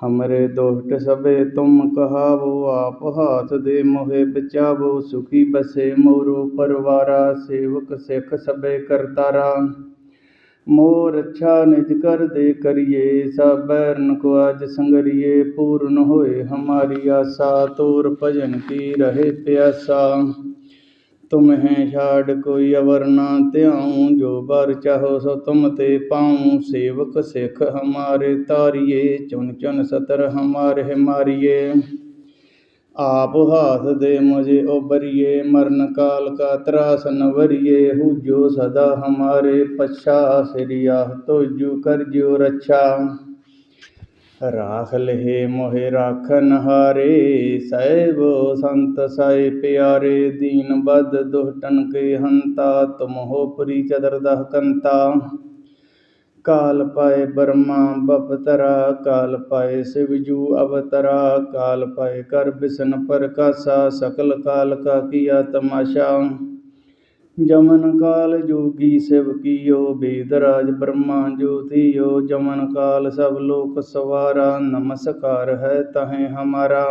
ਹਮਰੇ ਦੋਹਟ ਸਭੇ ਤੁਮ ਕਹਾਵੋ ਆਪ ਹਾਥ ਦੇ ਮੋਹਿ ਬਚਾਵੋ ਸੁਖੀ ਬਸੇ ਮੋਰੋ ਪਰਵਾਰਾ ਸੇਵਕ ਸਿੱਖ ਸਭੇ ਕਰਤਾਰਾ ਮੋਰ ਅੱਛਾ ਨਿਜ ਕਰ ਦੇ ਕਰੀਏ ਸਭ ਬੈਰਨ ਕੋ ਅਜ ਸੰਗਰੀਏ ਪੂਰਨ ਹੋਏ ਹਮਾਰੀ ਆਸਾ ਤੋਰ ਭਜਨ ਕੀ ਰਹੇ ਪਿਆਸਾ ਤੁਮਹਿ ਛਾੜ ਕੋਈ ਅਵਰ ਨਾ ਧਿਆਉ, ਜੋ ਬਰ ਚਾਹੋ ਸੋ ਤੁਮ ਤੇ ਪਾਉ। ਸੇਵਕ ਸਿੱਖ ਹਮਾਰੇ ਤਾਰੀਏ ਚੁਨ ਚੁਨ ਸਤਰ ਹਮਾਰੇ ਮਾਰੀਏ। ਆਪ ਹਾਥ ਦੇ ਮੁਝੇ ਉਬਰੀਏ ਮਰਨ ਕਾਲ ਕਾ ਤਰਾਸ ਨਵਰੀਏ ਹੂਜੋ ਸਦਾ ਹਮਾਰੇ ਪਛਾ, ਸ੍ਰੀ ਆਹ ਤੋਜੂ ਕਰ ਜਿਉ ਰੱਛਾ। ਰਾਖ ਲਹੇ ਮੋਹਿ ਰਾਖਨ ਹਾਰੇ, ਸਹਿਬ ਸੰਤ ਸਾਈ ਪਿਆਰੇ, ਦੀਨ ਬਦ ਦੁਹਟਨ ਕੇ ਹੰਤਾ ਤੁਮ ਹੋ ਪਰੀ ਚਦਰ ਦਹ ਕੰਤਾ। ਕਾਲ ਪਾਏ ਬਰਮਾ ਬਪਤਰਾ, ਕਾਲ ਪਾਏ ਸਿਵਜੂ ਅਵਤਰਾ, ਕਾਲ ਪਾਏ ਕਰ ਬਿਸਨ ਪ੍ਰਕਾਸ਼ਾ, ਸਕਲ ਕਾਲ ਕਾ ਕੀਆ ਤਮਾਸ਼ਾ। ਜਮਨ ਕਾਲ ਜੋਗੀ ਸਿਵ ਕੀਓ ਬੇਦ ਰਾਜ ਬ੍ਰਹਮਾ ਜੋਤੀਓ। ਜਮਨ ਕਾਲ ਸਭ ਲੋਕ ਸਵਾਰਾ, ਨਮਸਕਾਰ ਹੈ ਤਹੇ ਹਮਾਰਾ।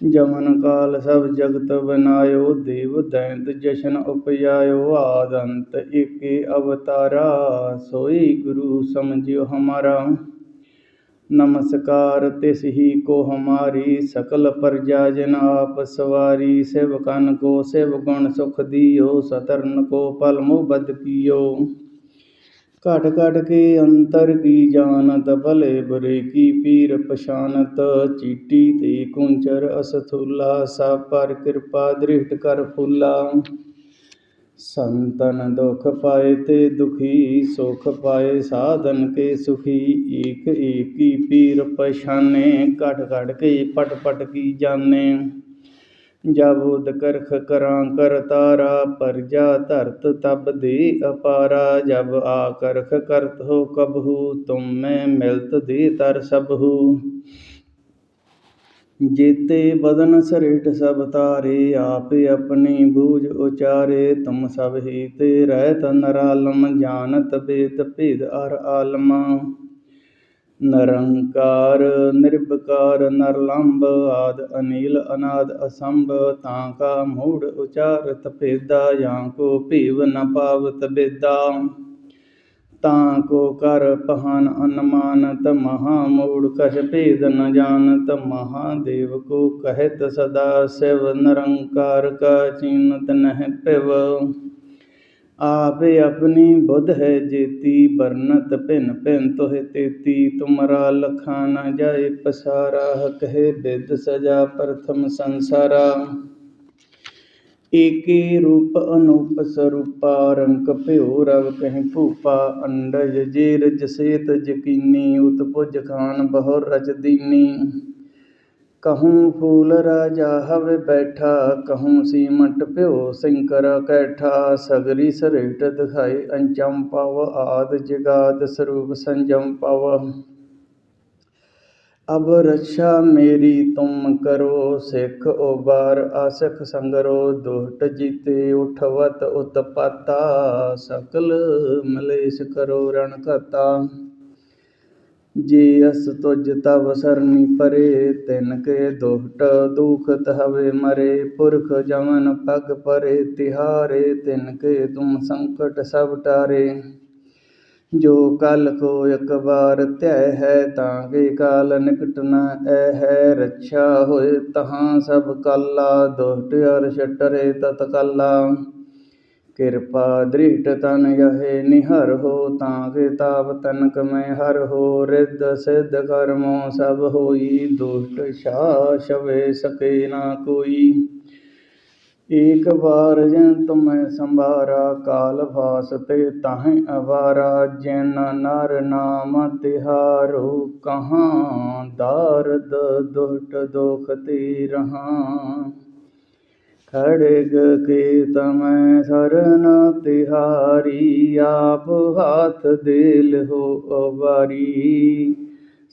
ਜਮਨ ਕਾਲ ਸਭ ਜਗਤ ਬਨਾਇਓ, ਦੇਵ ਦੈਂਤ ਜਸ਼ਨ ਉਪਜਾਇਓ। ਆਦੰਤ ਏਕੇ ਅਵਤਾਰਾ, ਸੋਈ ਗੁਰੂ ਸਮਝਿਓ ਹਮਾਰਾ। ਨਮਸਕਾਰ ਤਿਸ ਹੀ ਕੋ ਹਮਾਰੀ ਸਕਲ ਪ੍ਰਜਾ ਜਨ ਆਪ ਸਵਾਰੀ ਸਿਵਕਨ ਕੋ ਸਿਵ ਗੁਣ ਸੁਖ ਦਿਓ ਸਤਰਨ ਕੋ ਪਲ ਮੁਬਦ ਕੀਓ ਘਟ ਘਟ ਕੇ ਅੰਤਰ ਕੀ ਜਾਣਤ ਭਲੇ ਬੁਰੇ ਕੀ ਪੀਰ ਪਛਾਨਤ ਚੀਟੀ ਤੇ ਕੁੰਚਰ ਅਸਥੂਲਾ ਸਾ ਪਰ ਕਿਰਪਾ ਦ੍ਰਿਸ਼ਟ ਕਰ ਫੁੱਲਾ ਸੰਤਨ ਦੁਖ ਪਾਏ ਤੇ ਦੁਖੀ, ਸੁਖ ਪਾਏ ਸਾਧਨ ਕੇ ਸੁਖੀ। ਏਕ ਏਕੀ ਪੀਰ ਪਛਾਨੇ ਘਟ ਘਟ ਕੇ ਪਟ ਪਟ ਕੀ ਜਾਣੇ। ਜਬ ਉਦ ਕਰਖ ਕਰਾਂ ਕਰ ਤਾਰਾ ਪਰਜਾ ਧਰਤ ਤਬ ਦੇ ਅਪਾਰਾ। ਜਬ ਆ ਕਰਖ ਕਰਤ ਹੋ ਕਬਹੂ, ਤੁਮ ਮੈਂ ਮਿਲਤ ਦੇ ਤਰ ਸਬਹੂ ਜੇਤੇ ਬਦਨ ਸਰਿਟ ਸਭ ਤਾਰੇ ਆਪ ਆਪਣੀ ਬੂਝ ਉਚਾਰੇ, ਤੁਮ ਸਭ ਹੀ ਤੇ ਰਹਿਤ ਨਰਾਲਮ, ਜਾਣਤ ਬੇਦ ਭੇਦ ਅਰ ਆਲਮ। ਨਰੰਕਾਰ ਨਿਰਭਕਾਰ ਨਰਲੰਬ, ਆਦ ਅਨੀਲ, ਅਨਾਦ ਅਸੰਭ, ਤਾਂ ਕਾ ਮੂੜ ਉਚਾਰਤ ਭੇਦਾ, ਜਾਂ ਕੋ ਭੀਵ ਨ ਪਾਵਤ ਬੇਦਾ। ਤਾਂ ਕੋ ਕਰ ਪਹਨ ਅਨਮਾਨਤ ਮਹਾ ਮੂੜ ਕਛ ਭੇਦ ਨ ਜਾਣਤ ਮਹਾਦੇਵ ਕੋ ਕਹਿਤ ਸਦਾ ਸਿਵ ਨਿਰੰਕਾਰ ਕਾ ਚੀਨਤ ਨਹਿ ਪਿਵ ਆਪੇ ਆਪਣੀ ਬੁੱਧ ਹੈ ਜੇਤੀ ਬਰਨਤ ਭਿਨ ਭਿਨ ਤੋਹਿ ਤੇਤੀ। ਤੁਮਰਾ ਲਖਾ ਨ ਜਾਏ ਪਸਾਰਾ ਕਹੇ ਬਿਦ ਸਜਾ ਪ੍ਰਥਮ ਸੰਸਾਰਾ। ਏਕੇ ਰੂਪ ਅਨੂਪ ਸਰੂਪਾ ਰੰਗ ਭਿਓ ਰਵ ਕਹਿ ਭੂਪਾ, ਅੰਡਜ ਜੇਰ ਜਸੇਤ ਜਕੀਨੀ ਉਤਪੁਜ ਖਾਨ ਬਹੁ ਰਚ ਦੀਨੀ। ਕਹੂੰ ਫੂਲ ਰਾਜਾ ਹਵੇ ਬੈਠਾ, ਕਹੂੰ ਸੀਮਟ ਭਿਓ ਸਿੰਕਰ ਕੈਠਾ, ਸਗਰੀ ਸਰਿਟ ਦਿਖਾਈ ਅੰਚਮ ਪਵ, ਆਦ ਜਗਾਦ ਸਰੂਪ ਸੰਜਮ ਪਵ। ਅਬ ਰੱਛਾ ਮੇਰੀ, ਤੁਮ ਕਰੋ ਸਿੱਖ ਉਬਾਰ। ਆਸਖ ਸੰਗਰੋ, ਦੁਹਟ ਜੀਤੇ ਉਠਵਤ ਉਤਪਾਤਾ। ਸਕਲ ਮਲੇਸ਼ ਕਰੋ ਰਣ ਘਤਾ। ਜੇ ਅਸ ਤੁਜ ਤਵ ਸਰਨੀ ਪਰੇ, ਤਿਨ ਕੇ ਦੁਹਟ ਦੁਖਤ ਹਵੇ ਮਰੇ। ਪੁਰਖ ਜਮਨ ਪਗ ਪਰੇ, ਤਿਹਾਰੇ ਤਿਨ ਕੇ ਤੁਮ ਸੰਕਟ ਸਭ ਟਾਰੇ। ਜੋ ਕਲ ਕੋ ਇਕ ਬਾਰ ਧਿਆਇ ਹੈ, ਤਾਂ ਕੇ ਕਾਲ ਨਿਕਟ ਨ ਐ ਹੈ। ਰੱਛਾ ਹੋਏ ਤਹਾਂ ਸਭ ਕਾਲਾ ਦੁਹਟ ਅਰ ਛਟਰੇ ਤਤ ਕਾਲਾ। ਕਿਰਪਾ ਦ੍ਰਿਸ਼ਟ ਤਨ ਯਹੇ ਨਿਹਰ ਹੋ, ਤਾਂ ਕੇ ਤਾਪ ਤਨਕ ਮੈਂ ਹਰ ਹੋ। ਰਿੱਧ ਸਿੱਧ ਕਰਮੋ ਸਭ ਹੋਈ, ਦੁਸ਼ਟ ਛਾ ਛਵੇ ਸਕੇ ਨਾ ਕੋਈ। ਏਕ ਬਾਰ ਜਨ ਤੁਮੈ ਸੰਭਾਰਾ, ਕਾਲ ਫਾਸ ਤੇ ਤਾਹੇ ਅਵਾਰਾ, ਜਨ ਨਰ ਨਾਮ ਤਿਹਾਰੋ, ਕਹਾਂ ਦਾਰਦ ਦੁਹਟ ਦੁਖ ਤੇ ਰਹਾ। ਖੜਗ ਕੇ ਤਮੈ ਸਰਨ ਤਿਹਾਰੀ, ਆਪ ਹੱਥ ਦਿਲ ਹੋ ਅਵਾਰੀ।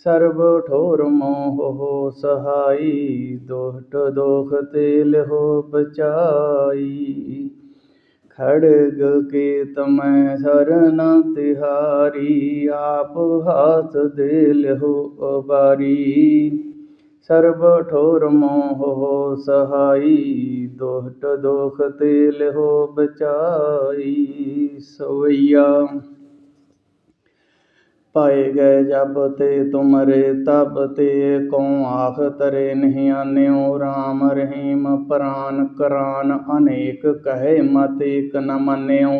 ਸਰਬ ਠੋਰ ਮੋਹ ਸਹਾਈ ਦੋਹਟ ਦੋਖ ਤੇਲ ਹੋ ਬਚਾਈ। ਖੜਗ ਕੇ ਤਮੈ ਸਰਨ ਤਿਹਾਰੀ, ਆਪ ਹਾਥ ਦੇਲ ਹੋ ਅਵਾਰੀ ਸਰਬ ਠੋਰ ਮੋਹ ਸਹਾਈ ਦੋਹਟ ਦੋਖ ਤੇਲ ਹੋ ਬਚਾਈ। ਸਵਈਆ ਪਾਏ ਗਏ ਜਬ ਤੇ ਤੁਮਰੇ, ਤਬ ਤੇ ਕਉ ਆਖ ਤਰੇ ਨਹੀਂ ਆਨਿਓ? RAM ਰਹੀਮ ਪ੍ਰਾਨ ਕਰਾਨ, ਅਨੇਕ ਕਹੇ ਮਤ ਇਕ ਨ ਮੰਨਿਓ।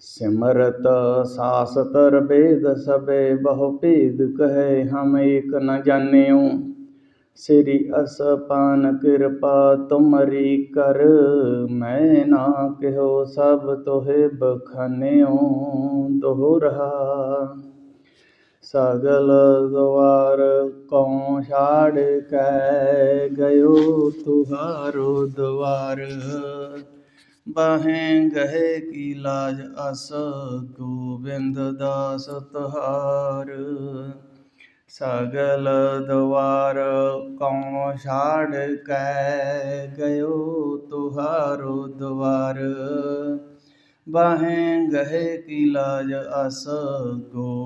ਸਿਮਰਤ ਸਾਸਤਰ ਬੇਦ ਸਬੇ ਬਹੁ ਭੇਦ ਕਹੇ ਹਮ ਏਕ ਨ ਜਾਣਿਓ। ਸ੍ਰੀ ਅਸਪਾਨ ਕਿਰਪਾ ਤੁਮਰੀ ਕਰ, ਮੈਂ ਨਾ ਕਿਹੋ ਸਭ ਤੋਹਿ ਬਖਾਨਿਓ, ਦੋਹਰਾ ਸਗਲ ਦਵਾਰ ਕਉ ਛਾੜ ਕੈ ਗਇਓ ਤੁਹਾਰੋ ਦਵਾਰ। ਬਾਹੇ ਗਏ ਕੀ ਲਾਜ ਅਸ ਗੋਬਿੰਦ ਦਾਸ ਤੁਹਾਰ। ਸਗਲ ਦਵਾਰ ਕਉ ਛਾੜ ਕੈ ਗਇਓ ਤੁਹਾਰੋ ਦਵਾਰ। ਬਾਹੇ ਗਏ ਕੀ ਲਾਜ ਅਸ ਗੋ